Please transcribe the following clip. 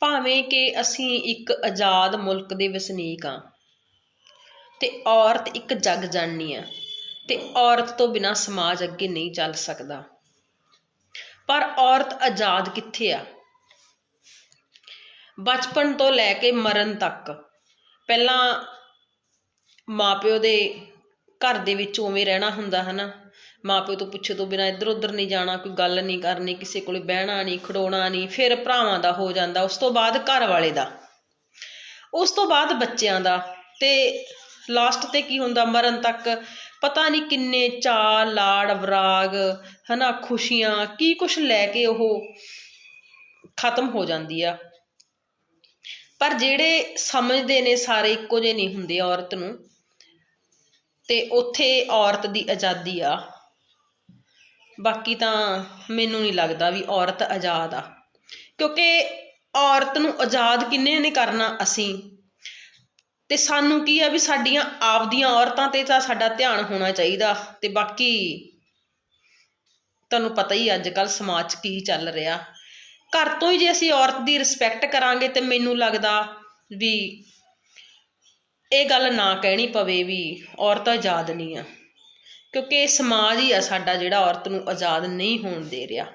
ਭਾਵੇਂ ਕਿ ਅਸੀਂ ਇੱਕ ਆਜ਼ਾਦ ਮੁਲਕ ਦੇ ਵਸਨੀਕ ਆ ਤੇ ਔਰਤ ਇੱਕ ਜਗ ਜਾਣੀ ਆ ਤੇ ਔਰਤ ਤੋਂ ਬਿਨਾ ਸਮਾਜ ਅੱਗੇ ਨਹੀਂ ਚੱਲ ਸਕਦਾ। ਪਰ ਔਰਤ ਆਜ਼ਾਦ ਕਿੱਥੇ ਆ? ਬਚਪਨ ਤੋਂ ਲੈ ਕੇ ਮਰਨ ਤੱਕ ਪਹਿਲਾਂ ਮਾਪਿਓ ਦੇ ਘਰ ਦੇ ਵਿੱਚ ਉਵੇਂ ਰਹਿਣਾ ਹੁੰਦਾ ਹਨਾ। ਮਾਪਿਓ ਤੋਂ ਪੁੱਛੇ ਤੋਂ ਬਿਨਾ ਇੱਧਰ ਉੱਧਰ ਨਹੀਂ ਜਾਣਾ, ਕੋਈ ਗੱਲ ਨਹੀਂ ਕਰਨੀ, ਕਿਸੇ ਕੋਲੇ ਬਹਿਣਾ ਨਹੀਂ, ਖੜੋਣਾ ਨਹੀਂ, ਫਿਰ ਭਰਾਵਾਂ ਦਾ ਹੋ ਜਾਂਦਾ, ਉਸ ਤੋਂ ਬਾਅਦ ਘਰ ਵਾਲੇ ਦਾ। ਉਸ ਤੋਂ ਬਾਅਦ ਬੱਚਿਆਂ ਦਾ ਤੇ ਲਾਸਟ ਤੇ ਕੀ ਹੁੰਦਾ, ਮਰਨ ਤੱਕ ਪਤਾ ਨਹੀਂ ਕਿੰਨੇ ਚਾਅ, ਲਾੜ, ਵਰਾਗ, ਹਨਾ, ਖੁਸ਼ੀਆਂ, ਕੀ ਕੁਛ ਲੈ ਕੇ ਉਹ ਖਤਮ ਹੋ ਜਾਂਦੀ ਆ। ਪਰ ਜਿਹੜੇ ਸਮਝਦੇ ਨੇ ਸਾਰੇ ਇੱਕੋ ਜਿਹੇ ਨਹੀਂ ਹੁੰਦੇ ਔਰਤ ਨੂੰ। ਤੇ ਉੱਥੇ ਔਰਤ ਦੀ ਆਜ਼ਾਦੀ ਆ। ਬਾਕੀ ਤਾਂ ਮੈਨੂੰ ਨਹੀਂ ਲੱਗਦਾ ਵੀ ਔਰਤ ਆਜ਼ਾਦ ਆ। ਕਿਉਂਕਿ ਔਰਤ ਨੂੰ ਆਜ਼ਾਦ ਕਿੰਨੇ ਨੇ ਕਰਨਾ ਅਸੀਂ? ਤੇ ਸਾਨੂੰ ਕੀ ਆ ਵੀ ਸਾਡੀਆਂ ਆਪਦੀਆਂ ਔਰਤਾਂ ਤੇ ਤਾਂ ਸਾਡਾ ਧਿਆਨ ਹੋਣਾ ਚਾਹੀਦਾ। ਤੇ ਬਾਕੀ ਤੁਹਾਨੂੰ ਪਤਾ ਹੀ ਅੱਜ ਕੱਲ ਸਮਾਜ 'ਚ ਕੀ ਚੱਲ ਰਿਹਾ। ਘਰ ਤੋਂ ਹੀ ਜੇ ਅਸੀਂ ਔਰਤ ਦੀ ਰਿਸਪੈਕਟ ਕਰਾਂਗੇ ਤੇ ਮੈਨੂੰ ਲੱਗਦਾ ਵੀ ਇਹ ਗੱਲ ਨਾ ਕਹਿਣੀ ਪਵੇ ਵੀ ਔਰਤ ਆਜ਼ਾਦ ਨਹੀਂ ਆ, ਕਿਉਂਕਿ ਇਹ ਸਮਾਜ ਹੀ ਆ ਸਾਡਾ ਜਿਹੜਾ ਔਰਤ ਨੂੰ ਆਜ਼ਾਦ ਨਹੀਂ ਹੋਣ ਦੇ ਰਿਹਾ।